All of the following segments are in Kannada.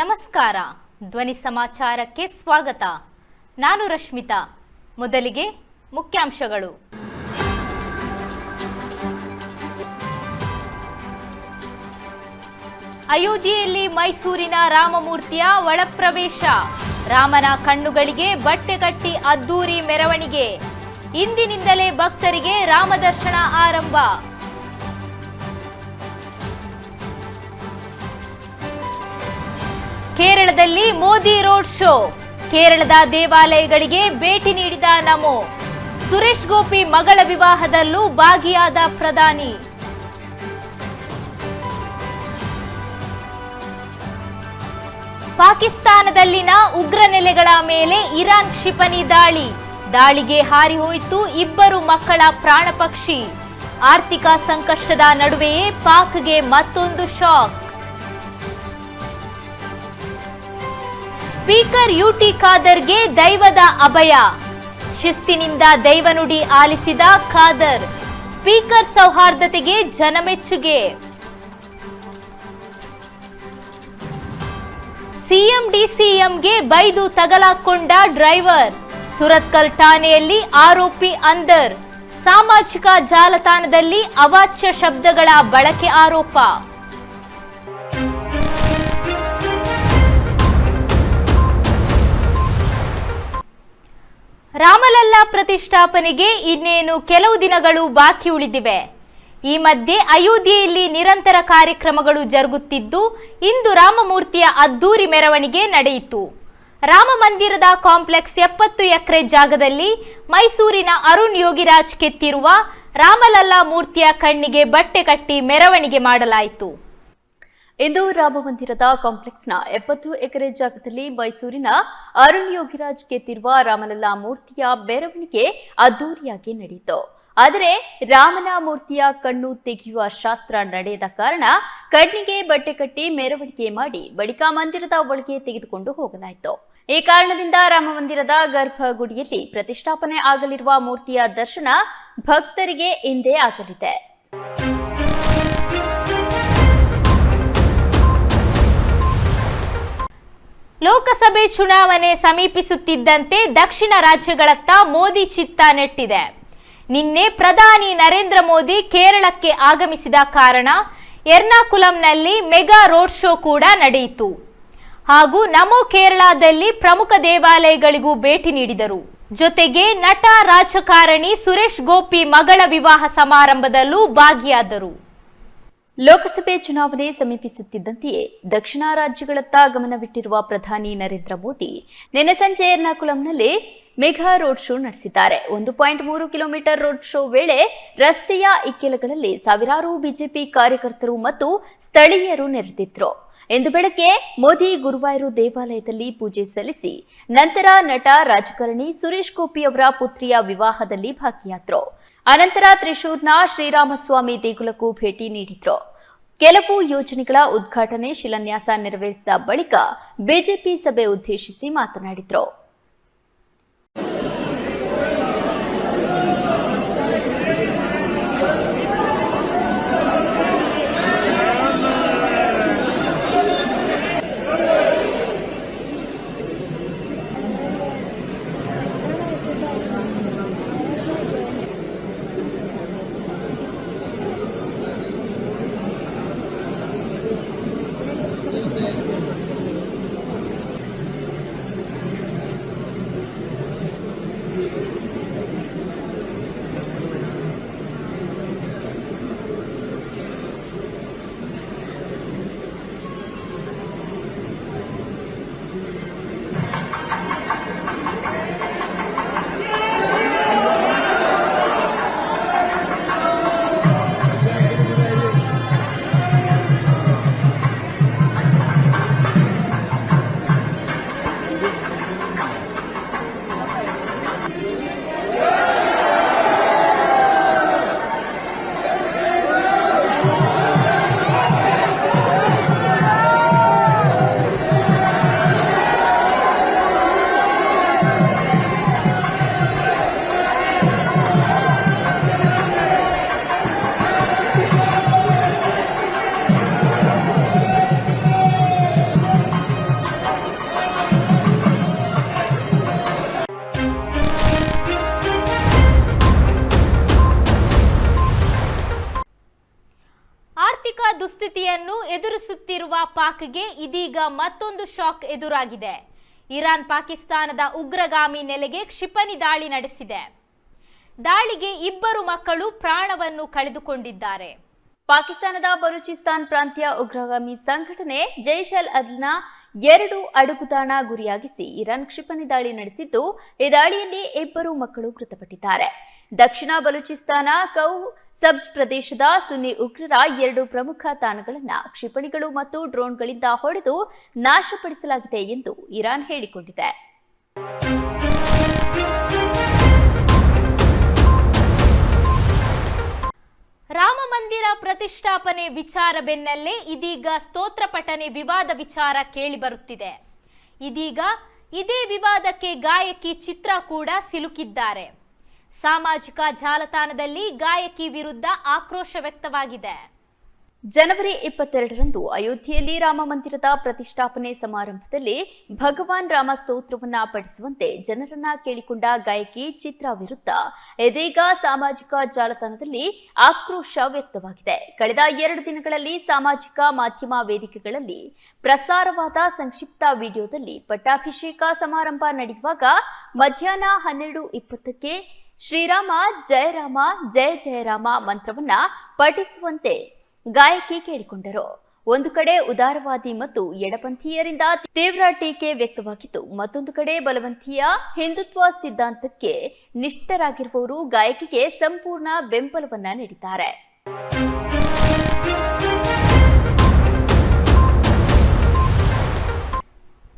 ನಮಸ್ಕಾರ. ಧ್ವನಿ ಸಮಾಚಾರಕ್ಕೆ ಸ್ವಾಗತ. ನಾನು ರಶ್ಮಿತಾ. ಮೊದಲಿಗೆ ಮುಖ್ಯಾಂಶಗಳು. ಅಯೋಧ್ಯೆಯಲ್ಲಿ ಮೈಸೂರಿನ ರಾಮಮೂರ್ತಿಯ ಒಳಪ್ರವೇಶ. ರಾಮನ ಕಣ್ಣುಗಳಿಗೆ ಬಟ್ಟೆ ಕಟ್ಟಿ ಅದ್ದೂರಿ ಮೆರವಣಿಗೆ. ಇಂದಿನಿಂದಲೇ ಭಕ್ತರಿಗೆ ರಾಮದರ್ಶನ ಆರಂಭ. ಕೇರಳದಲ್ಲಿ ಮೋದಿ ರೋಡ್ ಶೋ. ಕೇರಳದ ದೇವಾಲಯಗಳಿಗೆ ಭೇಟಿ ನೀಡಿದ ನಮೋ. ಸುರೇಶ್ ಗೋಪಿ ಮಗಳ ವಿವಾಹದಲ್ಲೂ ಭಾಗಿಯಾದ ಪ್ರಧಾನಿ. ಪಾಕಿಸ್ತಾನದಲ್ಲಿನ ಉಗ್ರ ನೆಲೆಗಳ ಮೇಲೆ ಇರಾನ್ ಕ್ಷಿಪಣಿ ದಾಳಿ. ದಾಳಿಗೆ ಹಾರಿ ಹೋಯಿತು ಇಬ್ಬರು ಮಕ್ಕಳ ಪ್ರಾಣಪಕ್ಷಿ. ಆರ್ಥಿಕ ಸಂಕಷ್ಟದ ನಡುವೆಯೇ ಪಾಕ್ಗೆ ಮತ್ತೊಂದು ಶಾಕ್. ಸ್ಪೀಕರ್ ಯುಟಿ ಖಾದರ್ಗೆ ದೈವದ ಅಭಯ. ಶಿಸ್ತಿನಿಂದ ದೈವನುಡಿ ಆಲಿಸಿದ ಖಾದರ್, ಸ್ಪೀಕರ್ ಸೌಹಾರ್ದತೆಗೆ ಜನಮೆಚ್ಚುಗೆ. ಸಿಎಂ ಡಿಸಿಎಂಗೆ ಬೈದು ತಗಲಾಕೊಂಡ ಡ್ರೈವರ್, ಸುರತ್ಕಲ್ ಠಾಣೆಯಲ್ಲಿ ಆರೋಪಿ ಅಂದರ್ ಸಾಮಾಜಿಕ ಜಾಲತಾಣದಲ್ಲಿ ಅವಾಚ್ಯ ಶಬ್ದಗಳ ಬಳಕೆ ಆರೋಪ. ರಾಮಲಲ್ಲಾ ಪ್ರತಿಷ್ಠಾಪನೆಗೆ ಇನ್ನೇನು ಕೆಲವು ದಿನಗಳು ಬಾಕಿ ಉಳಿದಿವೆ. ಈ ಮಧ್ಯೆ ಅಯೋಧ್ಯೆಯಲ್ಲಿ ನಿರಂತರ ಕಾರ್ಯಕ್ರಮಗಳು ಜರುಗುತ್ತಿದ್ದು, ಇಂದು ರಾಮಮೂರ್ತಿಯ ಅದ್ದೂರಿ ಮೆರವಣಿಗೆ ನಡೆಯಿತು. ರಾಮ ಮಂದಿರದ ಕಾಂಪ್ಲೆಕ್ಸ್ ಎಪ್ಪತ್ತು ಎಕರೆ ಜಾಗದಲ್ಲಿ ಮೈಸೂರಿನ ಅರುಣ್ ಯೋಗಿರಾಜ್ ಕೆತ್ತಿರುವ ರಾಮಲಲ್ಲಾ ಮೂರ್ತಿಯ ಕಣ್ಣಿಗೆ ಬಟ್ಟೆ ಕಟ್ಟಿ ಮೆರವಣಿಗೆ ಮಾಡಲಾಯಿತು. ಇಂದು ರಾಮಮಂದಿರದ ಕಾಂಪ್ಲೆಕ್ಸ್ನ ಎಪ್ಪತ್ತು ಎಕರೆ ಜಾಗದಲ್ಲಿ ಮೈಸೂರಿನ ಅರುಣ್ ಯೋಗಿರಾಜ್ ಕೆತ್ತಿರುವ ರಾಮಲಲ್ಲಾ ಮೂರ್ತಿಯ ಮೆರವಣಿಗೆ ಅದ್ದೂರಿಯಾಗಿ ನಡೆಯಿತು. ಆದರೆ ರಾಮನ ಮೂರ್ತಿಯ ಕಣ್ಣು ತೆಗೆಯುವ ಶಾಸ್ತ್ರ ನಡೆಯದ ಕಾರಣ ಕಣ್ಣಿಗೆ ಬಟ್ಟೆ ಕಟ್ಟಿ ಮೆರವಣಿಗೆ ಮಾಡಿ ಬಳಿಕ ಮಂದಿರದ ಒಳಗೆ ತೆಗೆದುಕೊಂಡು ಹೋಗಲಾಯಿತು. ಈ ಕಾರಣದಿಂದ ರಾಮ ಮಂದಿರದ ಗರ್ಭಗುಡಿಯಲ್ಲಿ ಪ್ರತಿಷ್ಠಾಪನೆ ಆಗಲಿರುವ ಮೂರ್ತಿಯ ದರ್ಶನ ಭಕ್ತರಿಗೆ ಹಿಂದೆ ಆಗಲಿದೆ. ಲೋಕಸಭೆ ಚುನಾವಣೆ ಸಮೀಪಿಸುತ್ತಿದ್ದಂತೆ ದಕ್ಷಿಣ ರಾಜ್ಯಗಳತ್ತ ಮೋದಿ ಚಿತ್ತ ನೆಟ್ಟಿದೆ. ನಿನ್ನೆ ಪ್ರಧಾನಿ ನರೇಂದ್ರ ಮೋದಿ ಕೇರಳಕ್ಕೆ ಆಗಮಿಸಿದ ಕಾರಣ ಎರ್ನಾಕುಲಂನಲ್ಲಿ ಮೆಗಾ ರೋಡ್ ಶೋ ಕೂಡ ನಡೆಯಿತು. ಹಾಗೂ ನಮೋ ಕೇರಳದಲ್ಲಿ ಪ್ರಮುಖ ದೇವಾಲಯಗಳಿಗೂ ಭೇಟಿ ನೀಡಿದರು. ಜೊತೆಗೆ ನಟ ರಾಜಕಾರಣಿ ಸುರೇಶ್ ಗೋಪಿ ಮಗಳ ವಿವಾಹ ಸಮಾರಂಭದಲ್ಲೂ ಭಾಗಿಯಾದರು. ಲೋಕಸಭೆ ಚುನಾವಣೆ ಸಮೀಪಿಸುತ್ತಿದ್ದಂತೆಯೇ ದಕ್ಷಿಣ ರಾಜ್ಯಗಳತ್ತ ಗಮನವಿಟ್ಟಿರುವ ಪ್ರಧಾನಿ ನರೇಂದ್ರ ಮೋದಿ ನಿನ್ನೆ ಸಂಜೆ ಎರ್ನಾಕುಲಂನಲ್ಲಿ ಮೆಘಾ ರೋಡ್ ಶೋ ನಡೆಸಿದ್ದಾರೆ. ಒಂದು ಪಾಯಿಂಟ್ ಮೂರು ಕಿಲೋಮೀಟರ್ ರೋಡ್ ಶೋ ವೇಳೆ ರಸ್ತೆಯ ಇಕ್ಕೆಲಗಳಲ್ಲಿ ಸಾವಿರಾರು ಬಿಜೆಪಿ ಕಾರ್ಯಕರ್ತರು ಮತ್ತು ಸ್ಥಳೀಯರು ನೆರೆದಿದ್ರು. ಇಂದು ಬೆಳಗ್ಗೆ ಮೋದಿ ಗುರುವಾಯೂರು ದೇವಾಲಯದಲ್ಲಿ ಪೂಜೆ ಸಲ್ಲಿಸಿ ನಂತರ ನಟ ರಾಜಕಾರಣಿ ಸುರೇಶ್ ಗೋಪಿ ಅವರ ಪುತ್ರಿಯ ವಿವಾಹದಲ್ಲಿ ಭಾಗಿಯಾದ್ರು. ಅನಂತರ ತ್ರಿಶೂರ್ನ ಶ್ರೀರಾಮಸ್ವಾಮಿ ದೇಗುಲಕ್ಕೂ ಭೇಟಿ ನೀಡಿದ್ರು. ಕೆಲವು ಯೋಜನೆಗಳ ಉದ್ಘಾಟನೆ ಶಿಲಾನ್ಯಾಸ ನೆರವೇರಿಸಿದ ಬಳಿಕ ಬಿಜೆಪಿ ಸಭೆ ಉದ್ದೇಶಿಸಿ ಮಾತನಾಡಿದ್ರು. ಪಾಕ್ಗೆ ಇದೀಗ ಮತ್ತೊಂದು ಶಾಕ್ ಎದುರಾಗಿದೆ. ಇರಾನ್ ಪಾಕಿಸ್ತಾನದ ಉಗ್ರಗಾಮಿ ನೆಲೆಗೆ ಕ್ಷಿಪಣಿ ದಾಳಿ ನಡೆಸಿದೆ. ದಾಳಿಗೆ ಇಬ್ಬರು ಮಕ್ಕಳು ಪ್ರಾಣವನ್ನು ಕಳೆದುಕೊಂಡಿದ್ದಾರೆ. ಪಾಕಿಸ್ತಾನದ ಬಲೂಚಿಸ್ತಾನ್ ಪ್ರಾಂತ್ಯ ಉಗ್ರಗಾಮಿ ಸಂಘಟನೆ ಜೈಷ್ ಅಲ್ ಅದ್ನ ಎರಡು ಅಡುಗುತಾಣ ಗುರಿಯಾಗಿಸಿ ಇರಾನ್ ಕ್ಷಿಪಣಿ ದಾಳಿ ನಡೆಸಿದ್ದು, ಈ ದಾಳಿಯಲ್ಲಿ ಇಬ್ಬರು ಮಕ್ಕಳು ಮೃತಪಟ್ಟಿದ್ದಾರೆ. ದಕ್ಷಿಣ ಬಲೂಚಿಸ್ತಾನ ಕೌ ಸಬ್ಜ್ ಪ್ರದೇಶದ ಸುನ್ನಿ ಉಗ್ರರ ಎರಡು ಪ್ರಮುಖ ತಾಣಗಳನ್ನು ಕ್ಷಿಪಣಿಗಳು ಮತ್ತು ಡ್ರೋನ್ಗಳಿಂದ ಹೊಡೆದು ನಾಶಪಡಿಸಲಾಗಿದೆ ಎಂದು ಇರಾನ್ ಹೇಳಿಕೊಂಡಿದೆ. ರಾಮ ಮಂದಿರ ಪ್ರತಿಷ್ಠಾಪನೆ ವಿಚಾರ ಬೆನ್ನಲ್ಲೇ ಇದೀಗ ಸ್ತೋತ್ರ ಪಠನೆ ವಿವಾದ ವಿಚಾರ ಕೇಳಿಬರುತ್ತಿದೆ ಇದೀಗ ಇದೇ ವಿವಾದಕ್ಕೆ ಗಾಯಕಿ ಚಿತ್ರ ಕೂಡ ಸಿಲುಕಿದ್ದಾರೆ. ಸಾಮಾಜಿಕ ಜಾಲತಾಣದಲ್ಲಿ ಗಾಯಕಿ ವಿರುದ್ಧ ಆಕ್ರೋಶ ವ್ಯಕ್ತವಾಗಿದೆ. ಜನವರಿ ಇಪ್ಪತ್ತೆರಡರಂದು ಅಯೋಧ್ಯೆಯಲ್ಲಿ ರಾಮ ಮಂದಿರದ ಪ್ರತಿಷ್ಠಾಪನೆ ಸಮಾರಂಭದಲ್ಲಿ ಭಗವಾನ್ ರಾಮ ಸ್ತೋತ್ರವನ್ನ ಪಠಿಸುವಂತೆ ಜನರನ್ನ ಕೇಳಿಕೊಂಡ ಗಾಯಕಿ ಚಿತ್ರ ವಿರುದ್ಧ ಇದೀಗ ಸಾಮಾಜಿಕ ಜಾಲತಾಣದಲ್ಲಿ ಆಕ್ರೋಶ ವ್ಯಕ್ತವಾಗಿದೆ. ಕಳೆದ ಎರಡು ದಿನಗಳಲ್ಲಿ ಸಾಮಾಜಿಕ ಮಾಧ್ಯಮ ವೇದಿಕೆಗಳಲ್ಲಿ ಪ್ರಸಾರವಾದ ಸಂಕ್ಷಿಪ್ತ ವಿಡಿಯೋದಲ್ಲಿ ಪಟ್ಟಾಭಿಷೇಕ ಸಮಾರಂಭ ನಡೆಯುವಾಗ ಮಧ್ಯಾಹ್ನ ಹನ್ನೆರಡು ಇಪ್ಪತ್ತಕ್ಕೆ ಶ್ರೀರಾಮ ಜಯರಾಮ ಜಯ ಜಯರಾಮ ಮಂತ್ರವನ್ನ ಪಠಿಸುವಂತೆ ಗಾಯಕಿ ಕೇಳಿಕೊಂಡರು. ಒಂದು ಕಡೆ ಉದಾರವಾದಿ ಮತ್ತು ಎಡಪಂಥೀಯರಿಂದ ತೀವ್ರ ಟೀಕೆ ವ್ಯಕ್ತವಾಗಿತ್ತು. ಮತ್ತೊಂದು ಕಡೆ ಬಲವಂತೀಯ ಹಿಂದುತ್ವ ಸಿದ್ಧಾಂತಕ್ಕೆ ನಿಷ್ಠರಾಗಿರುವವರು ಗಾಯಕಿಗೆ ಸಂಪೂರ್ಣ ಬೆಂಬಲವನ್ನ ನೀಡಿದ್ದಾರೆ.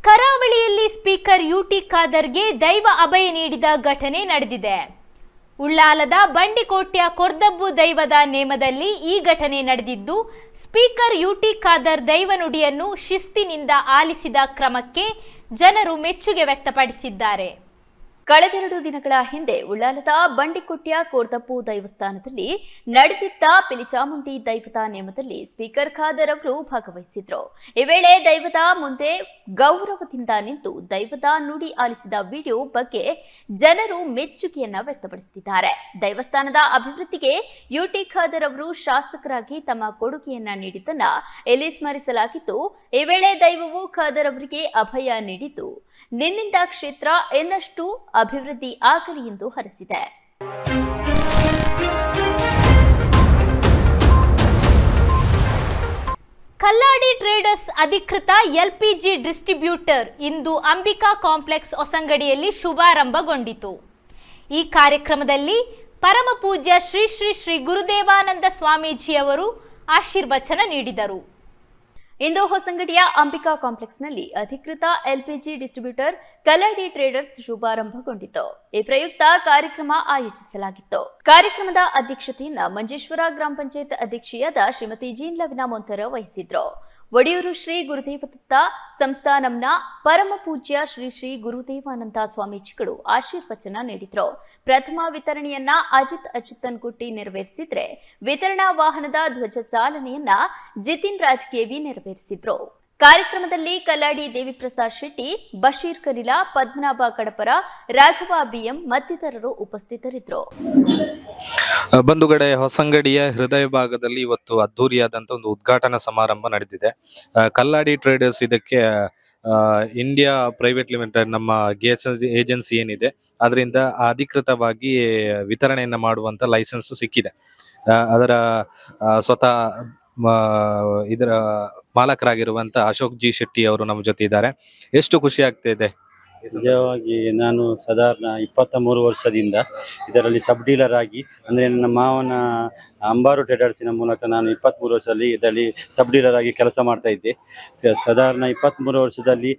ಕರಾವಳಿಯಲ್ಲಿ ಸ್ಪೀಕರ್ ಯುಟಿ ಖಾದರ್ಗೆ ದೈವ ಅಭಯ ನೀಡಿದ ಘಟನೆ ನಡೆದಿದೆ. ಉಳ್ಳಾಲದ ಬಂಡಿಕೋಟ್ಯ ಕೊರ್ದಬ್ಬು ದೈವದ ನೇಮದಲ್ಲಿ ಈ ಘಟನೆ ನಡೆದಿದ್ದು, ಸ್ಪೀಕರ್ ಯುಟಿ ಖಾದರ್ ದೈವನುಡಿಯನ್ನು ಶಿಸ್ತಿನಿಂದ ಆಲಿಸಿದ ಕ್ರಮಕ್ಕೆ ಜನರು ಮೆಚ್ಚುಗೆ ವ್ಯಕ್ತಪಡಿಸಿದ್ದಾರೆ. ಕಳೆದೆರಡು ದಿನಗಳ ಹಿಂದೆ ಉಳ್ಳಾಲದ ಬಂಡಿಕೊಟ್ಯ ಕೋರ್ತಪ್ಪು ದೈವಸ್ಥಾನದಲ್ಲಿ ನಡೆದಿದ್ದ ಪಿಲಿಚಾಮುಂಡಿ ದೈವದ ನೇಮದಲ್ಲಿ ಸ್ಪೀಕರ್ ಖಾದರ್ ಅವರು ಭಾಗವಹಿಸಿದ್ರು. ಈ ವೇಳೆ ದೈವದ ಮುಂದೆ ಗೌರವದಿಂದ ನಿಂತು ದೈವದ ನುಡಿ ಆಲಿಸಿದ ವಿಡಿಯೋ ಬಗ್ಗೆ ಜನರು ಮೆಚ್ಚುಗೆಯನ್ನ ವ್ಯಕ್ತಪಡಿಸುತ್ತಿದ್ದಾರೆ. ದೈವಸ್ಥಾನದ ಅಭಿವೃದ್ಧಿಗೆ ಯುಟಿ ಖಾದರ್ ಅವರು ಶಾಸಕರಾಗಿ ತಮ್ಮ ಕೊಡುಗೆಯನ್ನ ನೀಡಿದ್ದನ್ನ ಇಲ್ಲಿ ಸ್ಮರಿಸಲಾಗಿದ್ದು ಈ ವೇಳೆ ದೈವವು ಖಾದರ್ ಅವರಿಗೆ ಅಭಯ ನೀಡಿದ್ದು ನಿನ್ನಿಂದ ಕ್ಷೇತ್ರ ಇನ್ನಷ್ಟು ಅಭಿವೃದ್ಧಿ ಆಗಲಿ ಎಂದು ಹರಸಿದೆ. ಕಲ್ಲಾಡಿ ಟ್ರೇಡರ್ಸ್ ಅಧಿಕೃತ ಎಲ್ಪಿಜಿ ಡಿಸ್ಟ್ರಿಬ್ಯೂಟರ್ ಇಂದು ಅಂಬಿಕಾ ಕಾಂಪ್ಲೆಕ್ಸ್ ಹೊಸಂಗಡಿಯಲ್ಲಿ ಶುಭಾರಂಭಗೊಂಡಿತು. ಈ ಕಾರ್ಯಕ್ರಮದಲ್ಲಿ ಪರಮಪೂಜ್ಯ ಶ್ರೀ ಶ್ರೀ ಶ್ರೀ ಗುರುದೇವಾನಂದ ಸ್ವಾಮೀಜಿಯವರು ಆಶೀರ್ವಚನ ನೀಡಿದರು. ಇಂದು ಹೊಸಂಗಡಿಯ ಅಂಬಿಕಾ ಕಾಂಪ್ಲೆಕ್ಸ್ನಲ್ಲಿ ಅಧಿಕೃತ ಎಲ್ಪಿಜಿ ಡಿಸ್ಟ್ರಿಬ್ಯೂಟರ್ ಕಲಾಡಿ ಟ್ರೇಡರ್ಸ್ ಶುಭಾರಂಭಗೊಂಡಿತು. ಈ ಪ್ರಯುಕ್ತ ಕಾರ್ಯಕ್ರಮ ಆಯೋಜಿಸಲಾಗಿತ್ತು. ಕಾರ್ಯಕ್ರಮದ ಅಧ್ಯಕ್ಷತೆಯನ್ನು ಮಂಜೇಶ್ವರ ಗ್ರಾಮ ಪಂಚಾಯತ್ ಅಧ್ಯಕ್ಷೆಯಾದ ಶ್ರೀಮತಿ ಜೀನ್ ಲವಿನಾ ಮೊಂತರ ವಹಿಸಿದ್ರು. ಒಡಿಯೂರು ಶ್ರೀ ಗುರುದೇವದತ್ತ ಸಂಸ್ಥಾನಂನ ಪರಮ ಪೂಜ್ಯ ಶ್ರೀ ಶ್ರೀ ಗುರುದೇವಾನಂದ ಸ್ವಾಮೀಜಿಗಳು ಆಶೀರ್ವಚನ ನೀಡಿದ್ರು. ಪ್ರಥಮ ವಿತರಣೆಯನ್ನ ಅಜಿತ್ ಅಚ್ಯುತನ್ ಗುಟ್ಟಿ ನೆರವೇರಿಸಿದ್ರೆ ವಿತರಣಾ ವಾಹನದ ಧ್ವಜ ಚಾಲನೆಯನ್ನ ಜಿತಿನ್ ರಾಜ್ ಕೆವಿ ನೆರವೇರಿಸಿದ್ರು. ಕಾರ್ಯಕ್ರಮದಲ್ಲಿ ಕಲ್ಲಾಡಿ ದೇವಿಪ್ರಸಾದ್ ಶೆಟ್ಟಿ, ಬಶೀರ್ ಕನಿಲಾ ಪದ್ಮನಾಭ ಕಡಪರ, ರಾಘವ ಬಿಎಂ ಮತ್ತಿತರರು ಉಪಸ್ಥಿತರಿದ್ದರು. ಬಂಧುಗಡೆ ಹೊಸಂಗಡಿಯ ಹೃದಯ ಭಾಗದಲ್ಲಿ ಇವತ್ತು ಅದ್ಧೂರಿಯಾದಂತ ಒಂದು ಉದ್ಘಾಟನಾ ಸಮಾರಂಭ ನಡೆದಿದೆ ಕಲ್ಲಾಡಿ ಟ್ರೇಡರ್ಸ್ ಇದಕ್ಕೆ ಇಂಡಿಯಾ ಪ್ರೈವೇಟ್ ಲಿಮಿಟೆಡ್ ನಮ್ಮ ಏಜೆನ್ಸಿ ಏನಿದೆ, ಅದರಿಂದ ಅಧಿಕೃತವಾಗಿ ವಿತರಣೆಯನ್ನ ಮಾಡುವಂತ ಲೈಸೆನ್ಸ್ ಸಿಕ್ಕಿದೆ. ಅದರ ಸ್ವತಃ ಇದರ ಮಾಲಕರಾಗಿರುವಂತ ಅಶೋಕ್ ಜಿ ಶೆಟ್ಟಿ ಅವರು ನಮ್ಮ ಜೊತೆ ಇದ್ದಾರೆ. ಎಷ್ಟು ಖುಷಿ ಆಗ್ತಿದೆ ನಿಜವಾಗಿ ನಾನು ಸಾಧಾರಣ ಇಪ್ಪತ್ತ ಮೂರು ವರ್ಷದಿಂದ ಇದರಲ್ಲಿ ಸಬ್ ಡೀಲರ್ ಆಗಿ, ಅಂದರೆ ನನ್ನ ಮಾವನ ಅಂಬಾರು ಟ್ರೇಡರ್ಸಿನ ಮೂಲಕ ನಾನು ಇಪ್ಪತ್ತ್ಮೂರು ವರ್ಷದಲ್ಲಿ ಇದರಲ್ಲಿ ಸಬ್ ಡೀಲರ್ ಆಗಿ ಕೆಲಸ ಮಾಡ್ತಾ ಇದ್ದೆ. ಸಾಧಾರಣ ಇಪ್ಪತ್ತ್ಮೂರು ವರ್ಷದಲ್ಲಿ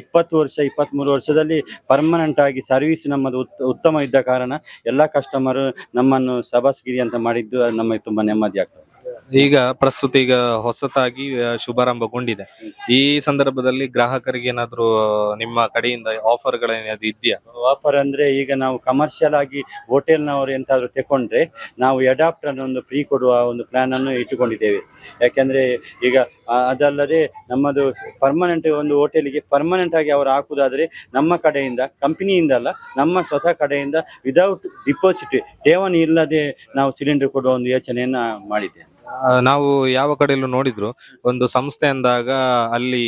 ಇಪ್ಪತ್ತು ವರ್ಷ ಇಪ್ಪತ್ತ್ಮೂರು ವರ್ಷದಲ್ಲಿ ಪರ್ಮನೆಂಟ್ ಆಗಿ ಸರ್ವಿಸ್ ನಮ್ಮದು ಉತ್- ಉತ್ತಮ ಇದ್ದ ಕಾರಣ ಎಲ್ಲ ಕಸ್ಟಮರ್ ನಮ್ಮನ್ನು ಸಬಾಸ್ಗಿರಿ ಅಂತ ಮಾಡಿದ್ದು ನಮಗೆ ತುಂಬ ನೆಮ್ಮದಿ ಆಗ್ತದೆ ಈಗ ಪ್ರಸ್ತುತ ಈಗ ಹೊಸತಾಗಿ ಶುಭಾರಂಭಗೊಂಡಿದೆ. ಈ ಸಂದರ್ಭದಲ್ಲಿ ಗ್ರಾಹಕರಿಗೆ ಏನಾದ್ರು ನಿಮ್ಮ ಕಡೆಯಿಂದ ಆಫರ್ಗಳೇನಾದ್ರು ಇದೆಯಾ? ಆಫರ್ ಅಂದ್ರೆ ಈಗ ನಾವು ಕಮರ್ಷಿಯಲ್ ಆಗಿ ಹೋಟೆಲ್ನವರು ಎಂತಾದ್ರೂ ತಕೊಂಡ್ರೆ ನಾವು ಅಡಾಪ್ಟ್ ಅನ್ನು ಒಂದು ಫ್ರೀ ಕೊಡುವ ಒಂದು ಪ್ಲಾನ್ ಅನ್ನು ಇಟ್ಟುಕೊಂಡಿದ್ದೇವೆ. ಯಾಕೆಂದ್ರೆ ಈಗ ಅದಲ್ಲದೆ ನಮ್ಮದು ಪರ್ಮನೆಂಟ್ ಒಂದು ಹೋಟೆಲಿಗೆ ಪರ್ಮನೆಂಟ್ ಆಗಿ ಅವರು ಹಾಕುದಾದ್ರೆ ನಮ್ಮ ಕಡೆಯಿಂದ ಕಂಪನಿಯಿಂದ ಅಲ್ಲ, ನಮ್ಮ ಸ್ವತಃ ಕಡೆಯಿಂದ ವಿದೌಟ್ ಡಿಪಾಸಿಟ್ ಠೇವಣಿ ಇಲ್ಲದೆ ನಾವು ಸಿಲಿಂಡರ್ ಕೊಡುವ ಒಂದು ಯೋಚನೆಯನ್ನ ಮಾಡಿದ್ದೇವೆ. ನಾವು ಯಾವ ಕಡೆಯಲ್ಲೂ ನೋಡಿದ್ರು ಒಂದು ಸಂಸ್ಥೆ ಅಂದಾಗ ಅಲ್ಲಿ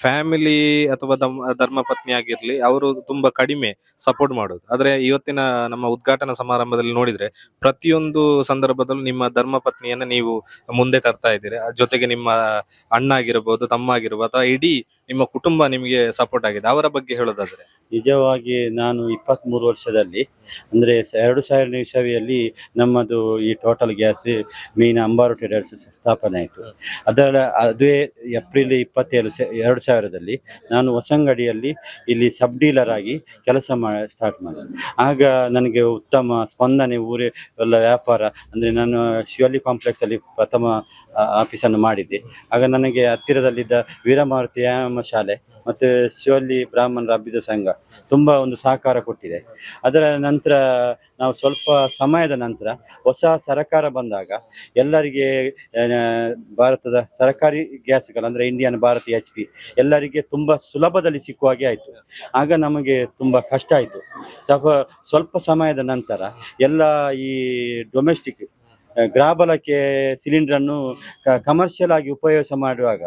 ಫ್ಯಾಮಿಲಿ ಅಥವಾ ಧರ್ಮ ಪತ್ನಿ ಆಗಿರ್ಲಿ, ಅವರು ತುಂಬಾ ಕಡಿಮೆ ಸಪೋರ್ಟ್ ಮಾಡೋದು. ಆದ್ರೆ ಇವತ್ತಿನ ನಮ್ಮ ಉದ್ಘಾಟನಾ ಸಮಾರಂಭದಲ್ಲಿ ನೋಡಿದ್ರೆ, ಪ್ರತಿಯೊಂದು ಸಂದರ್ಭದಲ್ಲೂ ನಿಮ್ಮ ಧರ್ಮ ಪತ್ನಿಯನ್ನ ನೀವು ಮುಂದೆ ತರ್ತಾ ಇದ್ದೀರಿ. ಜೊತೆಗೆ ನಿಮ್ಮ ಅಣ್ಣ ಆಗಿರ್ಬೋದು ತಮ್ಮ ಆಗಿರ್ಬೋದು ಅಥವಾ ಇಡೀ ನಿಮ್ಮ ಕುಟುಂಬ ನಿಮಗೆ ಸಪೋರ್ಟ್ ಆಗಿದೆ. ಅವರ ಬಗ್ಗೆ ಹೇಳೋದಾದ್ರೆ. ನಿಜವಾಗಿ ನಾನು ಇಪ್ಪತ್ತ್ ಮೂರು ವರ್ಷದಲ್ಲಿ, ಅಂದರೆ ಎರಡು ಸಾವಿರನೇ ಇಸವಿಯಲ್ಲಿ ನಮ್ಮದು ಈ ಟೋಟಲ್ ಗ್ಯಾಸ್ ಮೀನ್ ಅಂಬಾರು ಟ್ರೇಡರ್ಸ್ ಸ್ಥಾಪನೆ ಆಯಿತು. ಅದರ, ಅದೇ ಏಪ್ರಿಲ್ ಇಪ್ಪತ್ತೇಳು ಸ ಎರಡು ಸಾವಿರದಲ್ಲಿ ನಾನು ಹೊಸಂಗಡಿಯಲ್ಲಿ ಇಲ್ಲಿ ಸಬ್ ಡೀಲರ್ ಆಗಿ ಕೆಲಸ ಮಾಡ ಸ್ಟಾರ್ಟ್ ಮಾಡಿದೆ. ಆಗ ನನಗೆ ಉತ್ತಮ ಸ್ಪಂದನೆ, ಊರೇ ಎಲ್ಲ ವ್ಯಾಪಾರ, ಅಂದರೆ ನಾನು ಶಿವಲ್ಲಿ ಕಾಂಪ್ಲೆಕ್ಸಲ್ಲಿ ಪ್ರಥಮ ಆಫೀಸನ್ನು ಮಾಡಿದ್ದೆ. ಆಗ ನನಗೆ ಹತ್ತಿರದಲ್ಲಿದ್ದ ವೀರಮಾರುತಿ ವ್ಯಾಯಾಮ ಶಾಲೆ ಮತ್ತು ಶಿವಲ್ಲಿ ಬ್ರಾಹ್ಮಣರ ಅಭ್ಯುದ ಸಂಘ ತುಂಬಾ ಒಂದು ಸಹಕಾರ ಕೊಟ್ಟಿದೆ. ಅದರ ನಂತರ ನಾವು ಸ್ವಲ್ಪ ಸಮಯದ ನಂತರ ಹೊಸ ಸರಕಾರ ಬಂದಾಗ ಎಲ್ಲರಿಗೆ ಭಾರತದ ಸರಕಾರಿ ಗ್ಯಾಸ್ಗಳು ಅಂದರೆ ಇಂಡಿಯನ್ ಭಾರತ್ ಎಚ್ ಪಿ ಎಲ್ಲರಿಗೆ ತುಂಬ ಸುಲಭದಲ್ಲಿ ಸಿಕ್ಕುವ ಹಾಗೆ ಆಯಿತು. ಆಗ ನಮಗೆ ತುಂಬ ಕಷ್ಟ ಆಯಿತು. ಸ್ವಲ್ಪ ಸ್ವಲ್ಪ ಸಮಯದ ನಂತರ ಎಲ್ಲ ಈ ಡೊಮೆಸ್ಟಿಕ್ ಗ್ರಾಬಲಕ್ಕೆ ಸಿಲಿಂಡ್ರನ್ನು ಕಮರ್ಷಿಯಲ್ ಆಗಿ ಉಪಯೋಗ ಮಾಡುವಾಗ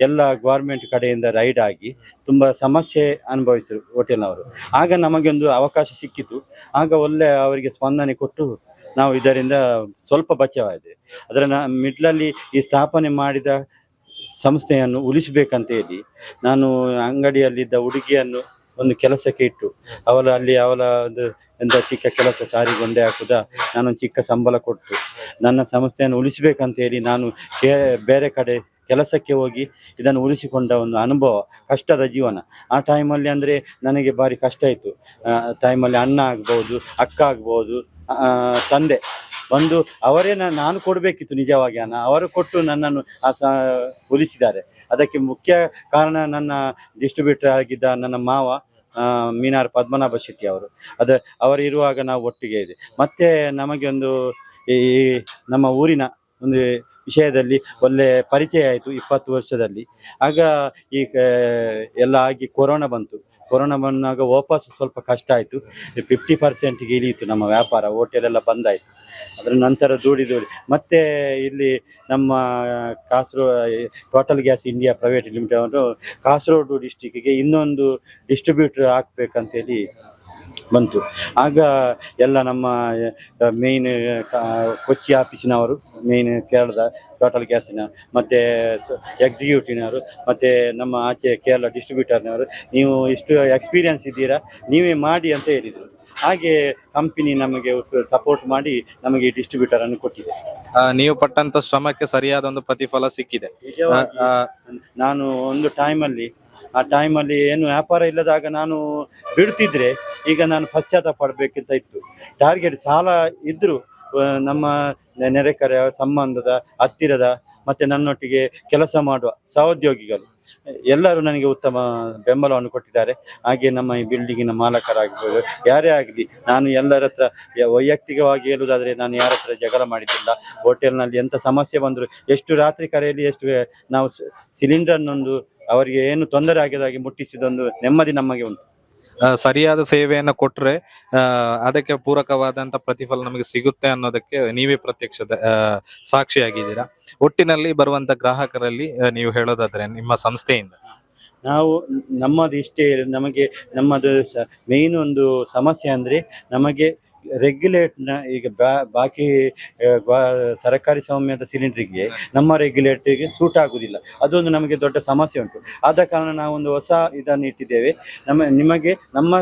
ಎಲ್ಲ ಗೌರ್ಮೆಂಟ್ ಕಡೆಯಿಂದ ರೈಡ್ ಆಗಿ ತುಂಬ ಸಮಸ್ಯೆ ಅನುಭವಿಸಿದರು ಹೋಟೆಲ್ನವರು. ಆಗ ನಮಗೊಂದು ಅವಕಾಶ ಸಿಕ್ಕಿತು. ಆಗ ಒಳ್ಳೆ ಅವರಿಗೆ ಸ್ಪಂದನೆ ಕೊಟ್ಟು ನಾವು ಇದರಿಂದ ಸ್ವಲ್ಪ ಬಚಾವಾಗಿದೆ. ಅದರ ನ, ಮಿಡ್ಲಲ್ಲಿ ಈ ಸ್ಥಾಪನೆ ಮಾಡಿದ ಸಂಸ್ಥೆಯನ್ನು ಉಳಿಸಬೇಕಂತ ಹೇಳಿ ನಾನು ಅಂಗಡಿಯಲ್ಲಿದ್ದ ಹುಡುಗಿಯನ್ನು ಒಂದು ಕೆಲಸಕ್ಕೆ ಇಟ್ಟು ಅವಳ ಅಲ್ಲಿ ಅವಳ ಒಂದು ಎಂತ ಚಿಕ್ಕ ಕೆಲಸ ಸಾರಿ ಗೊಂಡೆ ಹಾಕುದ ನಾನೊಂದು ಚಿಕ್ಕ ಸಂಬಳ ಕೊಟ್ಟು, ನನ್ನ ಸಂಸ್ಥೆಯನ್ನು ಉಳಿಸಬೇಕಂತ ಹೇಳಿ ನಾನು ಕೇ, ಬೇರೆ ಕಡೆ ಕೆಲಸಕ್ಕೆ ಹೋಗಿ ಇದನ್ನು ಉಳಿಸಿಕೊಂಡ ಒಂದು ಅನುಭವ, ಕಷ್ಟದ ಜೀವನ. ಆ ಟೈಮಲ್ಲಿ ಅಂದರೆ ನನಗೆ ಭಾರಿ ಕಷ್ಟ ಇತ್ತು ಟೈಮಲ್ಲಿ ಅಣ್ಣ ಆಗ್ಬೋದು, ಅಕ್ಕ ಆಗ್ಬೋದು ತಂದೆ. ಒಂದು ಅವರೇ ನಾನು ಕೊಡಬೇಕಿತ್ತು ನಿಜವಾಗಿ ಅನ್ನ ಅವರು ಕೊಟ್ಟು ನನ್ನನ್ನು ಆ ಸ, ಉಳಿಸಿದ್ದಾರೆ. ಅದಕ್ಕೆ ಮುಖ್ಯ ಕಾರಣ ನನ್ನ ಡಿಸ್ಟ್ರಿಬ್ಯೂಟರ್ ಆಗಿದ್ದ ನನ್ನ ಮಾವ ಮೀನಾರ್ ಪದ್ಮನಾಭ ಶೆಟ್ಟಿ ಅವರು. ಅದ ಅವರು ಇರುವಾಗ ನಾವು ಒಟ್ಟಿಗೆ ಇದೆ ಮತ್ತೆ ನಮಗೆ ಒಂದು ಈ ನಮ್ಮ ಊರಿನ ಒಂದು ವಿಷಯದಲ್ಲಿ ಒಳ್ಳೆ ಪರಿಚಯ ಆಯಿತು ಇಪ್ಪತ್ತು ವರ್ಷದಲ್ಲಿ. ಆಗ ಈ ಎಲ್ಲ ಆಗಿ ಕೊರೋನಾ ಬಂತು. ಕೊರೋನಾ ಬಂದಾಗ ವಾಪಸ್ ಸ್ವಲ್ಪ ಕಷ್ಟ ಆಯಿತು. ಫಿಫ್ಟಿ ಪರ್ಸೆಂಟಿಗೆ ಇಳಿಯಿತು ನಮ್ಮ ವ್ಯಾಪಾರ ಹೋಟೆಲ್ ಎಲ್ಲ ಬಂದಾಯಿತು ಅದರ ನಂತರ ದೂಡಿ ದೂಡಿ. ಮತ್ತೆ ಇಲ್ಲಿ ನಮ್ಮ ಕಾಸರೋ total gas India private limited ಅವರು ಕಾಸರೋಡು ಡಿಸ್ಟಿಕ್ಕಿಗೆ ಇನ್ನೊಂದು ಡಿಸ್ಟ್ರಿಬ್ಯೂಟರ್ ಹಾಕ್ಬೇಕಂತೇಳಿ ಬಂತು. ಆಗ ಎಲ್ಲ ನಮ್ಮ ಮೇಯ್ನ್ ಕೊಚ್ಚಿ ಆಫೀಸಿನವರು ಮೇಯ್ನ್ ಕೇರಳದ ಟೋಟಲ್ ಗ್ಯಾಸಿನ ಮತ್ತು ಎಕ್ಸಿಕ್ಯೂಟಿವ್ನವರು ಮತ್ತು ನಮ್ಮ ಆಚೆ ಕೇರಳ ಡಿಸ್ಟ್ರಿಬ್ಯೂಟರ್ನವರು ನೀವು ಇಷ್ಟು ಎಕ್ಸ್ಪೀರಿಯನ್ಸ್ ಇದ್ದೀರಾ ನೀವೇ ಮಾಡಿ ಅಂತ ಹೇಳಿದರು. ಹಾಗೆ ಕಂಪನಿ ನಮಗೆ ಸಪೋರ್ಟ್ ಮಾಡಿ ನಮಗೆ ಡಿಸ್ಟ್ರಿಬ್ಯೂಟರ್ ಅನ್ನು ಕೊಟ್ಟಿದೆ. ನೀವು ಪಟ್ಟಂತ ಶ್ರಮಕ್ಕೆ ಸರಿಯಾದ ಒಂದು ಪ್ರತಿಫಲ ಸಿಕ್ಕಿದೆ. ನಾನು ಒಂದು ಟೈಮಲ್ಲಿ ಆ ಟೈಮಲ್ಲಿ ಏನು ವ್ಯಾಪಾರ ಇಲ್ಲದಾಗ ನಾನು ಬಿಡ್ತಿದ್ರೆ ಈಗ ನಾನು ಪಶ್ಚಾತ್ತಾಪ ಪಡಬೇಕಿಂತ ಇತ್ತು. ಟಾರ್ಗೆಟ್ ಸಾಲ ಇದ್ದರೂ ನಮ್ಮ ನೆರೆಕರೆ ಸಂಬಂಧದ, ಹತ್ತಿರದ ಮತ್ತು ನನ್ನೊಟ್ಟಿಗೆ ಕೆಲಸ ಮಾಡುವ ಸಹೋದ್ಯೋಗಿಗಳು, ಎಲ್ಲರೂ ನನಗೆ ಉತ್ತಮ ಬೆಂಬಲವನ್ನು ಕೊಟ್ಟಿದ್ದಾರೆ. ಹಾಗೆ ನಮ್ಮ ಈ ಬಿಲ್ಡಿಂಗಿನ ಮಾಲಕರಾಗಿರ್ಬೋದು, ಯಾರೇ ಆಗಲಿ, ನಾನು ಎಲ್ಲರ ಹತ್ರ ವೈಯಕ್ತಿಕವಾಗಿ ಹೇಳುವುದಾದರೆ ನಾನು ಯಾರ ಹತ್ರ ಜಗಳ ಮಾಡಿದ್ದಿಲ್ಲ. ಹೋಟೆಲ್ನಲ್ಲಿ ಎಂಥ ಸಮಸ್ಯೆ ಬಂದರೂ, ಎಷ್ಟು ರಾತ್ರಿ ಕರೆಯಲ್ಲಿ ಎಷ್ಟು, ನಾವು ಸಿಲಿಂಡರ್ನೊಂದು ಅವರಿಗೆ ಏನು ತೊಂದರೆ ಆಗದಾಗೆ ಮುಟ್ಟಿಸಿದೊಂದು ನೆಮ್ಮದಿ ನಮಗೆ ಉಂಟು. ಆ, ಸರಿಯಾದ ಸೇವೆಯನ್ನು ಕೊಟ್ರೆ ಆ, ಅದಕ್ಕೆ ಪೂರಕವಾದಂತ ಪ್ರತಿಫಲ ನಮಗೆ ಸಿಗುತ್ತೆ ಅನ್ನೋದಕ್ಕೆ ನೀವೇ ಪ್ರತ್ಯಕ್ಷ ಸಾಕ್ಷಿಯಾಗಿದ್ದೀರಾ? ಒಟ್ಟಿನಲ್ಲಿ ಬರುವಂತ ಗ್ರಾಹಕರಲ್ಲಿ ಆ, ನೀವು ಹೇಳೋದಾದ್ರೆ ನಿಮ್ಮ ಸಂಸ್ಥೆಯಿಂದ. ನಾವು ನಮ್ಮದು ಇಷ್ಟೇ ನಮಗೆ ನಮ್ಮದು ಮೇನ್ ಒಂದು ಸಮಸ್ಯೆ ಅಂದರೆ ನಮಗೆ ರೆಗ್ಯುಲೇಟ್ನ ಈಗ ಬಾಕಿ ಸರ್ಕಾರಿ ಸ್ವಾಮ್ಯದ ಸಿಲಿಂಡ್ರಿಗೆ ನಮ್ಮ ರೆಗ್ಯುಲೇಟ್ರಿಗೆ ಸೂಟ್ ಆಗುವುದಿಲ್ಲ ಅದೊಂದು ನಮಗೆ ದೊಡ್ಡ ಸಮಸ್ಯೆ ಉಂಟು. ಆದ ಕಾರಣ ನಾವೊಂದು ಹೊಸ ಇದನ್ನು ಇಟ್ಟಿದ್ದೇವೆ. ನಮ್ಮ ನಿಮಗೆ ನಮ್ಮ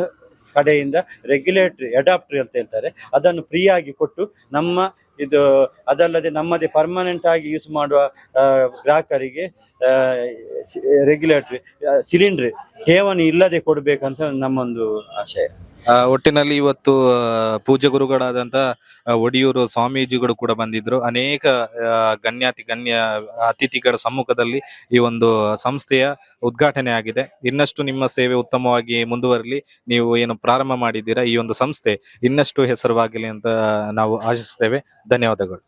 ಕಡೆಯಿಂದ ರೆಗ್ಯುಲೇಟ್ರಿ ಅಡಾಪ್ಟರ್ ಅಂತ ಹೇಳ್ತಾರೆ. ಅದನ್ನು ಫ್ರೀಯಾಗಿ ಕೊಟ್ಟು ನಮ್ಮ ಇದು ಅದಲ್ಲದೆ ನಮ್ಮದೇ ಪರ್ಮನೆಂಟ್ ಆಗಿ ಯೂಸ್ ಮಾಡುವ ಗ್ರಾಹಕರಿಗೆ ರೆಗ್ಯುಲೇಟ್ರಿ ಸಿಲಿಂಡ್ರ್ ಠೇವಣಿ ಇಲ್ಲದೆ ಕೊಡಬೇಕಂತ ನಮ್ಮೊಂದು ಆಶಯ. ಆ, ಒಟ್ಟಿನಲ್ಲಿ ಇವತ್ತು ಆ, ಪೂಜ್ಯ ಗುರುಗಳಾದಂತ ಒಡಿಯೂರು ಸ್ವಾಮೀಜಿಗಳು ಕೂಡ ಬಂದಿದ್ರು. ಅನೇಕ ಗಣ್ಯಾತಿ ಗಣ್ಯ ಅತಿಥಿಗಳ ಸಮ್ಮುಖದಲ್ಲಿ ಈ ಒಂದು ಸಂಸ್ಥೆಯ ಉದ್ಘಾಟನೆ ಆಗಿದೆ. ಇನ್ನಷ್ಟು ನಿಮ್ಮ ಸೇವೆ ಉತ್ತಮವಾಗಿ ಮುಂದುವರಲಿ ನೀವು ಏನು ಪ್ರಾರಂಭ ಮಾಡಿದ್ದೀರಾ ಈ ಒಂದು ಸಂಸ್ಥೆ ಇನ್ನಷ್ಟು ಹೆಸರುವಾಗಲಿ ಅಂತ ನಾವು ಆಶಿಸ್ತೇವೆ. ಧನ್ಯವಾದಗಳು.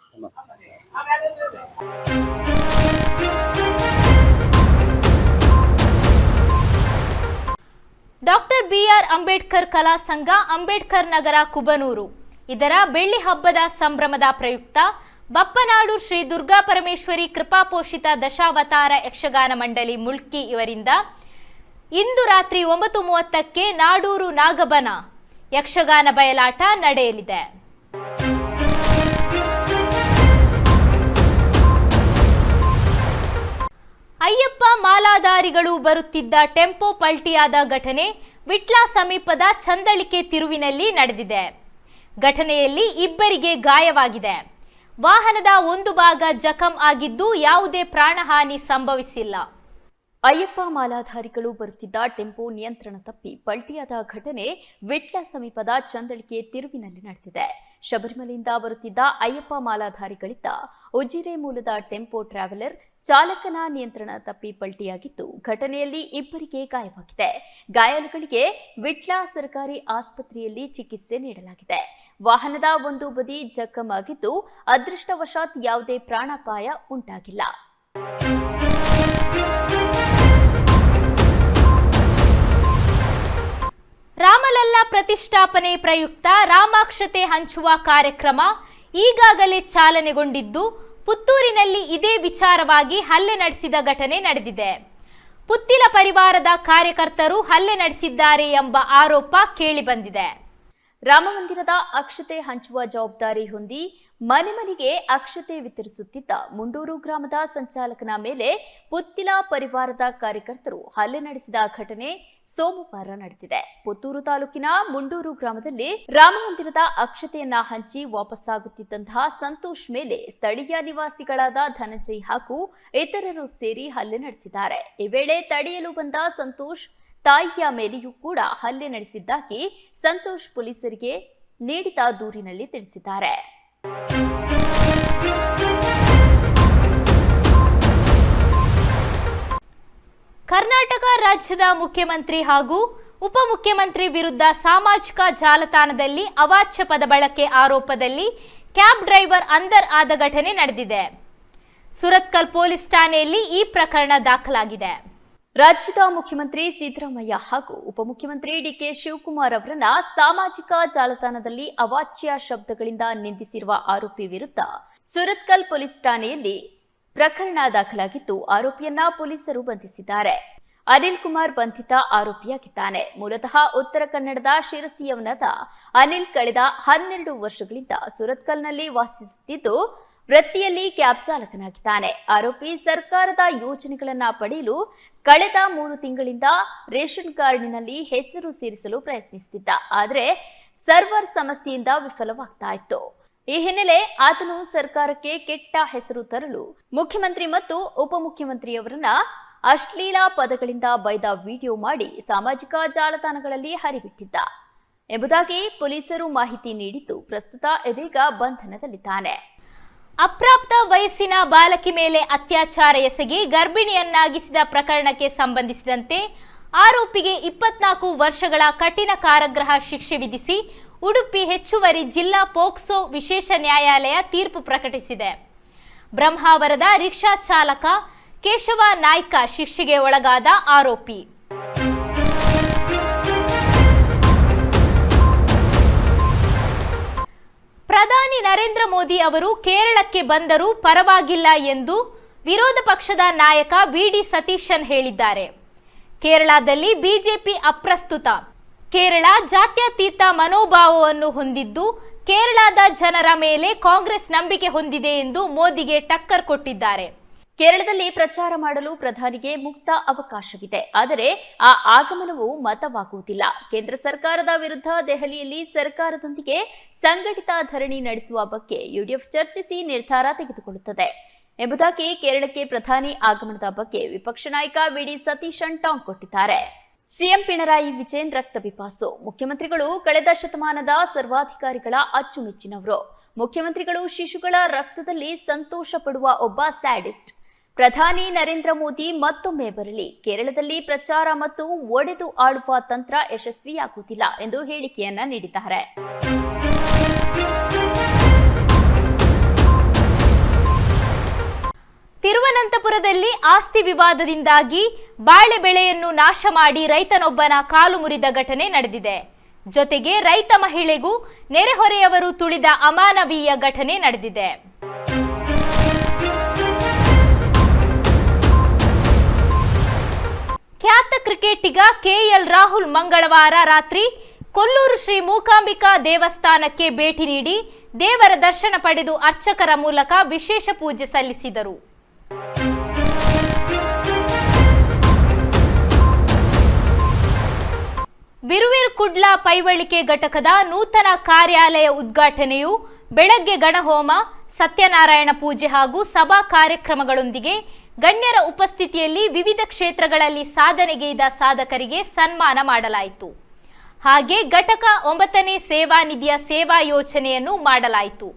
ಡಾಕ್ಟರ್ ಬಿಆರ್ ಅಂಬೇಡ್ಕರ್ ಕಲಾ ಸಂಘ ಅಂಬೇಡ್ಕರ್ ನಗರ ಕುಬನೂರು. ಇದರ ಬೆಳ್ಳಿ ಹಬ್ಬದ ಸಂಭ್ರಮದ ಪ್ರಯುಕ್ತ ಬಪ್ಪನಾಡು ಶ್ರೀ ದುರ್ಗಾ ಪರಮೇಶ್ವರಿ ಕೃಪಾಪೋಷಿತ ದಶಾವತಾರ ಯಕ್ಷಗಾನ ಮಂಡಳಿ ಮುಲ್ಕಿ ಇವರಿಂದ ಇಂದು ರಾತ್ರಿ ಒಂಬತ್ತು ಮೂವತ್ತಕ್ಕೆ ನಾಡೂರು ನಾಗಬನ ಯಕ್ಷಗಾನ ಬಯಲಾಟ ನಡೆಯಲಿದೆ. ಅಯ್ಯಪ್ಪ ಮಾಲಾಧಾರಿಗಳು ಬರುತ್ತಿದ್ದ ಟೆಂಪೋ ಪಲ್ಟಿಯಾದ ಘಟನೆ ವಿಟ್ಲ ಸಮೀಪದ ಚಂದಳಿಕೆ ತಿರುವಿನಲ್ಲಿ ನಡೆದಿದೆ. ಘಟನೆಯಲ್ಲಿ ಇಬ್ಬರಿಗೆ ಗಾಯವಾಗಿದೆ. ವಾಹನದ ಒಂದು ಭಾಗ ಜಖಂ ಆಗಿದ್ದು ಯಾವುದೇ ಪ್ರಾಣಹಾನಿ ಸಂಭವಿಸಿಲ್ಲ. ಅಯ್ಯಪ್ಪ ಮಾಲಾಧಾರಿಗಳು ಬರುತ್ತಿದ್ದ ಟೆಂಪೋ ನಿಯಂತ್ರಣ ತಪ್ಪಿ ಪಲ್ಟಿಯಾದ ಘಟನೆ ವಿಟ್ಲ ಸಮೀಪದ ಚಂದಳಿಕೆ ತಿರುವಿನಲ್ಲಿ ನಡೆದಿದೆ. ಶಬರಿಮಲೆಯಿಂದ ಬರುತ್ತಿದ್ದ ಅಯ್ಯಪ್ಪ ಮಾಲಾಧಾರಿಗಳಿದ್ದ ಉಜಿರೆ ಮೂಲದ ಟೆಂಪೋ ಟ್ರಾವೆಲರ್ ಚಾಲಕನ ನಿಯಂತ್ರಣ ತಪ್ಪಿ ಪಲ್ಟಿಯಾಗಿದ್ದು, ಘಟನೆಯಲ್ಲಿ ಇಬ್ಬರಿಗೆ ಗಾಯವಾಗಿದೆ. ಗಾಯಾಳುಗಳಿಗೆ ವಿಟ್ಲ ಸರ್ಕಾರಿ ಆಸ್ಪತ್ರೆಯಲ್ಲಿ ಚಿಕಿತ್ಸೆ ನೀಡಲಾಗಿದೆ. ವಾಹನದ ಒಂದು ಬದಿ ಜಖಂ ಆಗಿದ್ದು, ಅದೃಷ್ಟವಶಾತ್ ಯಾವುದೇ ಪ್ರಾಣಾಪಾಯ ಉಂಟಾಗಿಲ್ಲ. ರಾಮಲಲ್ಲ ಪ್ರತಿಷ್ಠಾಪನೆ ಪ್ರಯುಕ್ತ ರಾಮಾಕ್ಷತೆ ಹಂಚುವ ಕಾರ್ಯಕ್ರಮ ಈಗಾಗಲೇ ಚಾಲನೆಗೊಂಡಿದ್ದು, ಪುತ್ತೂರಿನಲ್ಲಿ ಇದೇ ವಿಚಾರವಾಗಿ ಹಲ್ಲೆ ನಡೆಸಿದ ಘಟನೆ ನಡೆದಿದೆ. ಪುತ್ತಿಲ ಪರಿವಾರದ ಕಾರ್ಯಕರ್ತರು ಹಲ್ಲೆ ನಡೆಸಿದ್ದಾರೆ ಎಂಬ ಆರೋಪ ಕೇಳಿಬಂದಿದೆ. ರಾಮಮಂದಿರದ ಅಕ್ಷತೆ ಹಂಚುವ ಜವಾಬ್ದಾರಿ ಹೊಂದಿ ಮನೆ ಮನೆಗೆ ಅಕ್ಷತೆ ವಿತರಿಸುತ್ತಿದ್ದ ಮುಂಡೂರು ಗ್ರಾಮದ ಸಂಚಾಲಕನ ಮೇಲೆ ಪುತ್ತಿಲ ಪರಿವಾರದ ಕಾರ್ಯಕರ್ತರು ಹಲ್ಲೆ ನಡೆಸಿದ ಘಟನೆ ಸೋಮವಾರ ನಡೆದಿದೆ. ಪುತ್ತೂರು ತಾಲೂಕಿನ ಮುಂಡೂರು ಗ್ರಾಮದಲ್ಲಿ ರಾಮಮಂದಿರದ ಅಕ್ಷತೆಯನ್ನ ಹಂಚಿ ವಾಪಸ್ಸಾಗುತ್ತಿದ್ದಂತಹ ಸಂತೋಷ್ ಮೇಲೆ ಸ್ಥಳೀಯ ನಿವಾಸಿಗಳಾದ ಧನಂಜಯ್ ಹಾಗೂ ಇತರರು ಸೇರಿ ಹಲ್ಲೆ ನಡೆಸಿದ್ದಾರೆ. ಈ ವೇಳೆ ತಡೆಯಲು ಬಂದ ಸಂತೋಷ್ ತಾಯಿಯ ಮೇಲೆಯೂ ಕೂಡ ಹಲ್ಲೆ ನಡೆಸಿದ್ದಾಗಿ ಸಂತೋಷ್ ಪೊಲೀಸರಿಗೆ ನೀಡಿದ ದೂರಿನಲ್ಲಿ ತಿಳಿಸಿದ್ದಾರೆ. ಕರ್ನಾಟಕ ರಾಜ್ಯದ ಮುಖ್ಯಮಂತ್ರಿ ಹಾಗೂ ಉಪಮುಖ್ಯಮಂತ್ರಿ ವಿರುದ್ಧ ಸಾಮಾಜಿಕ ಜಾಲತಾಣದಲ್ಲಿ ಅವಾಚ್ಯ ಪದ ಬಳಕೆ ಆರೋಪದಲ್ಲಿ ಕ್ಯಾಬ್ ಡ್ರೈವರ್ ಅಂದರ್ ಆದ ಘಟನೆ ನಡೆದಿದೆ. ಸುರತ್ಕಲ್ ಪೊಲೀಸ್ ಠಾಣೆಯಲ್ಲಿ ಈ ಪ್ರಕರಣ ದಾಖಲಾಗಿದೆ. ರಾಜ್ಯದ ಮುಖ್ಯಮಂತ್ರಿ ಸಿದ್ದರಾಮಯ್ಯ ಹಾಗೂ ಉಪಮುಖ್ಯಮಂತ್ರಿ ಡಿಕೆ ಶಿವಕುಮಾರ್ ಅವರನ್ನ ಸಾಮಾಜಿಕ ಜಾಲತಾಣದಲ್ಲಿ ಅವಾಚ್ಯ ಶಬ್ದಗಳಿಂದ ನಿಂದಿಸಿರುವ ಆರೋಪಿ ವಿರುದ್ಧ ಸುರತ್ಕಲ್ ಪೊಲೀಸ್ ಠಾಣೆಯಲ್ಲಿ ಪ್ರಕರಣ ದಾಖಲಾಗಿದ್ದು, ಆರೋಪಿಯನ್ನ ಪೊಲೀಸರು ಬಂಧಿಸಿದ್ದಾರೆ. ಅನಿಲ್ ಕುಮಾರ್ ಬಂಧಿತ ಆರೋಪಿಯಾಗಿದ್ದಾನೆ. ಮೂಲತಃ ಉತ್ತರ ಕನ್ನಡದ ಶಿರಸಿಯವನದ ಅನಿಲ್ ಕಳೆದ ಹನ್ನೆರಡು ವರ್ಷಗಳಿಂದ ಸುರತ್ಕಲ್ನಲ್ಲಿ ವಾಸಿಸುತ್ತಿದ್ದು ವೃತ್ತಿಯಲ್ಲಿ ಕ್ಯಾಬ್ ಚಾಲಕನಾಗಿದ್ದಾನೆ. ಆರೋಪಿ ಸರ್ಕಾರದ ಯೋಜನೆಗಳನ್ನು ಪಡೆಯಲು ಕಳೆದ ಮೂರು ತಿಂಗಳಿಂದ ರೇಷನ್ ಕಾರ್ಡಿನಲ್ಲಿ ಹೆಸರು ಸೇರಿಸಲು ಪ್ರಯತ್ನಿಸುತ್ತಿದ್ದ ಆದರೆ ಸರ್ವರ್ ಸಮಸ್ಯೆಯಿಂದ ವಿಫಲವಾಗ್ತಾ ಇತ್ತು. ಈ ಹಿನ್ನೆಲೆ ಆತನು ಸರ್ಕಾರಕ್ಕೆ ಕೆಟ್ಟ ಹೆಸರು ತರಲು ಮುಖ್ಯಮಂತ್ರಿ ಮತ್ತು ಉಪಮುಖ್ಯಮಂತ್ರಿಯವರನ್ನ ಅಶ್ಲೀಲ ಪದಗಳಿಂದ ಬೈದ ವಿಡಿಯೋ ಮಾಡಿ ಸಾಮಾಜಿಕ ಜಾಲತಾಣಗಳಲ್ಲಿ ಹರಿಬಿಟ್ಟಿದ್ದ. ಎಂಬುದಾಗಿ ಪೊಲೀಸರು ಮಾಹಿತಿ ನೀಡಿದ್ದು ಪ್ರಸ್ತುತ ಇದೀಗ ಬಂಧನದಲ್ಲಿದ್ದಾನೆ. ಅಪ್ರಾಪ್ತ ವಯಸ್ಸಿನ ಬಾಲಕಿ ಮೇಲೆ ಅತ್ಯಾಚಾರ ಎಸಗಿ ಗರ್ಭಿಣಿಯನ್ನಾಗಿಸಿದ ಪ್ರಕರಣಕ್ಕೆ ಸಂಬಂಧಿಸಿದಂತೆ ಆರೋಪಿಗೆ ಇಪ್ಪತ್ನಾಲ್ಕು ವರ್ಷಗಳ ಕಠಿಣ ಕಾರಾಗೃಹ ಶಿಕ್ಷೆ ವಿಧಿಸಿ ಉಡುಪಿ ಹೆಚ್ಚುವರಿ ಜಿಲ್ಲಾ ಪೋಕ್ಸೋ ವಿಶೇಷ ನ್ಯಾಯಾಲಯ ತೀರ್ಪು ಪ್ರಕಟಿಸಿದೆ. ಬ್ರಹ್ಮಾವರದ ರಿಕ್ಷಾ ಚಾಲಕ ಕೇಶವ ನಾಯ್ಕ ಶಿಕ್ಷೆಗೆ ಒಳಗಾದ ಆರೋಪಿ. ನರೇಂದ್ರ ಮೋದಿ ಅವರು ಕೇರಳಕ್ಕೆ ಬಂದರೂ ಪರವಾಗಿಲ್ಲ ಎಂದು ವಿರೋಧ ಪಕ್ಷದ ನಾಯಕ ವಿಡಿ ಸತೀಶನ್ ಹೇಳಿದ್ದಾರೆ. ಕೇರಳದಲ್ಲಿ ಬಿಜೆಪಿ ಅಪ್ರಸ್ತುತ. ಕೇರಳ ಜಾತ್ಯತೀತ ಮನೋಭಾವವನ್ನು ಹೊಂದಿದ್ದು, ಕೇರಳದ ಜನರ ಮೇಲೆ ಕಾಂಗ್ರೆಸ್ ನಂಬಿಕೆ ಹೊಂದಿದೆ ಎಂದು ಮೋದಿಗೆ ಟಕ್ಕರ್ ಕೊಟ್ಟಿದ್ದಾರೆ. ಕೇರಳದಲ್ಲಿ ಪ್ರಚಾರ ಮಾಡಲು ಪ್ರಧಾನಿಗೆ ಮುಕ್ತ ಅವಕಾಶವಿದೆ. ಆದರೆ ಆ ಆಗಮನವು ಮತವಾಗುವುದಿಲ್ಲ. ಕೇಂದ್ರ ಸರ್ಕಾರದ ವಿರುದ್ಧ ದೆಹಲಿಯಲ್ಲಿ ಸರ್ಕಾರದೊಂದಿಗೆ ಸಂಘಟಿತ ಧರಣಿ ನಡೆಸುವ ಬಗ್ಗೆ ಯುಡಿಎಫ್ ಚರ್ಚಿಸಿ ನಿರ್ಧಾರ ತೆಗೆದುಕೊಳ್ಳುತ್ತದೆ. ಎಂಬುದಾಗಿ ಕೇರಳಕ್ಕೆ ಪ್ರಧಾನಿ ಆಗಮನದ ಬಗ್ಗೆ ವಿಪಕ್ಷ ನಾಯಕ ಬಿಡಿ ಸತೀಶನ್ ಟಾಂಗ್ ಕೊಟ್ಟಿದ್ದಾರೆ. ಸಿಎಂ ಪಿಣರಾಯಿ ವಿಜಯನ್ ರಕ್ತ ಬಿಪಾಸು. ಮುಖ್ಯಮಂತ್ರಿಗಳು ಕಳೆದ ಶತಮಾನದ ಸರ್ವಾಧಿಕಾರಿಗಳ ಅಚ್ಚುಮೆಚ್ಚಿನವರು. ಮುಖ್ಯಮಂತ್ರಿಗಳು ಶಿಶುಗಳ ರಕ್ತದಲ್ಲಿ ಸಂತೋಷ ಪಡುವ ಒಬ್ಬ ಸ್ಯಾಡಿಸ್ಟ್. ಪ್ರಧಾನಿ ನರೇಂದ್ರ ಮೋದಿ ಮತ್ತೊಮ್ಮೆ ಬರಲಿ. ಕೇರಳದಲ್ಲಿ ಪ್ರಚಾರ ಮತ್ತು ಒಡೆದು ಆಳುವ ತಂತ್ರ ಯಶಸ್ವಿಯಾಗುವುದಿಲ್ಲ ಎಂದು ಹೇಳಿಕೆಯನ್ನ ನೀಡಿದ್ದಾರೆ. ತಿರುವನಂತಪುರದಲ್ಲಿ ಆಸ್ತಿ ವಿವಾದದಿಂದಾಗಿ ಬಾಳೆ ಬೆಳೆಯನ್ನು ನಾಶ ಮಾಡಿ ರೈತನೊಬ್ಬನ ಕಾಲು ಮುರಿದ ಘಟನೆ ನಡೆದಿದೆ. ಜೊತೆಗೆ ರೈತ ಮಹಿಳೆಗೂ ನೆರೆಹೊರೆಯವರು ತುಳಿದ ಅಮಾನವೀಯ ಘಟನೆ ನಡೆದಿದೆ. ಖ್ಯಾತ ಕ್ರಿಕೆಟಿಗ ಕೆಎಲ್ ರಾಹುಲ್ ಮಂಗಳವಾರ ರಾತ್ರಿ ಕೊಲ್ಲೂರು ಶ್ರೀ ಮೂಕಾಂಬಿಕಾ ದೇವಸ್ಥಾನಕ್ಕೆ ಭೇಟಿ ನೀಡಿ ದೇವರ ದರ್ಶನ ಪಡೆದು ಅರ್ಚಕರ ಮೂಲಕ ವಿಶೇಷ ಪೂಜೆ ಸಲ್ಲಿಸಿದರು. ಬಿರುವೇರ್ ಕುಡ್ಲ ಪೈವಳಿಕೆ ಘಟಕದ ನೂತನ ಕಾರ್ಯಾಲಯ ಉದ್ಘಾಟನೆಯು ಬೆಳಗ್ಗೆ ಗಣಹೋಮ, ಸತ್ಯನಾರಾಯಣ ಪೂಜೆ ಹಾಗೂ ಸಭಾ ಕಾರ್ಯಕ್ರಮಗಳೊಂದಿಗೆ ಗಣ್ಯರ ಉಪಸ್ಥಿತಿಯಲ್ಲಿ ವಿವಿಧ ಕ್ಷೇತ್ರಗಳಲ್ಲಿ ಸಾಧನೆಗೈದ ಸಾಧಕರಿಗೆ ಸನ್ಮಾನ ಮಾಡಲಾಯಿತು. ಹಾಗೆ ಘಟಕ ಒಂಬತ್ತನೇ ಸೇವಾ ನಿಧಿಯ ಸೇವಾ ಯೋಜನೆಯನ್ನು ಮಾಡಲಾಯಿತು.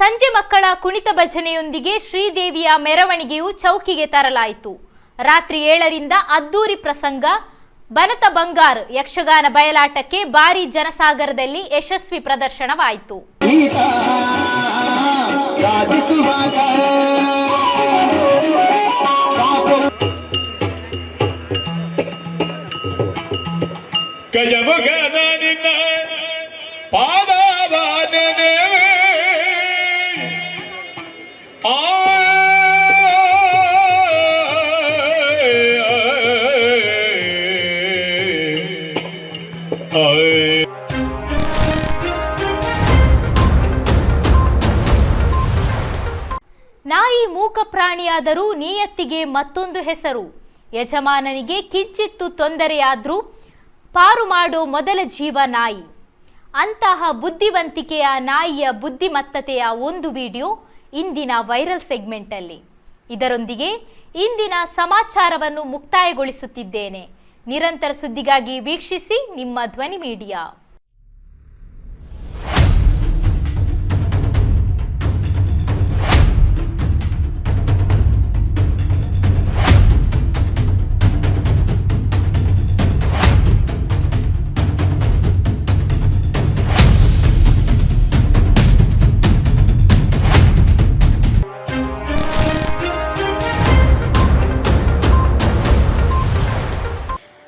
ಸಂಜೆ ಮಕ್ಕಳ ಕುಣಿತ ಭಜನೆಯೊಂದಿಗೆ ಶ್ರೀದೇವಿಯ ಮೆರವಣಿಗೆಯು ಚೌಕಿಗೆ ತರಲಾಯಿತು. ರಾತ್ರಿ ಏಳರಿಂದ ಅದ್ದೂರಿ ಪ್ರಸಂಗ, ಬನತ ಬಂಗಾರ್ ಯಕ್ಷಗಾನ ಬಯಲಾಟಕ್ಕೆ ಭಾರಿ ಜನಸಾಗರದಲ್ಲಿ ಯಶಸ್ವಿ ಪ್ರದರ್ಶನವಾಯಿತು. ಗಜಮುಖದ ನಿನ್ನ ಪಾದವಾದನೆ ಆ ನಾಯಿ ಮೂಕ ಪ್ರಾಣಿಯಾದರೂ ನಿಯತ್ತಿಗೆ ಮತ್ತೊಂದು ಹೆಸರು ಯಜಮಾನನಿಗೆ ಕಿಂಚಿತ್ತು ತೊಂದರೆಯಾದ್ರೂ ಪಾರು ಮಾಡೋ ಮೊದಲ ಜೀವ ನಾಯಿ. ಅಂತಹ ಬುದ್ಧಿವಂತಿಕೆಯ ನಾಯಿಯ ಬುದ್ಧಿಮತ್ತತೆಯ ಒಂದು ವಿಡಿಯೋ ಇಂದಿನ ವೈರಲ್ ಸೆಗ್ಮೆಂಟಲ್ಲಿ. ಇದರೊಂದಿಗೆ ಇಂದಿನ ಸಮಾಚಾರವನ್ನು ಮುಕ್ತಾಯಗೊಳಿಸುತ್ತಿದ್ದೇನೆ. ನಿರಂತರ ಸುದ್ದಿಗಾಗಿ ವೀಕ್ಷಿಸಿ ನಿಮ್ಮ ಧ್ವನಿ ಮೀಡಿಯಾ.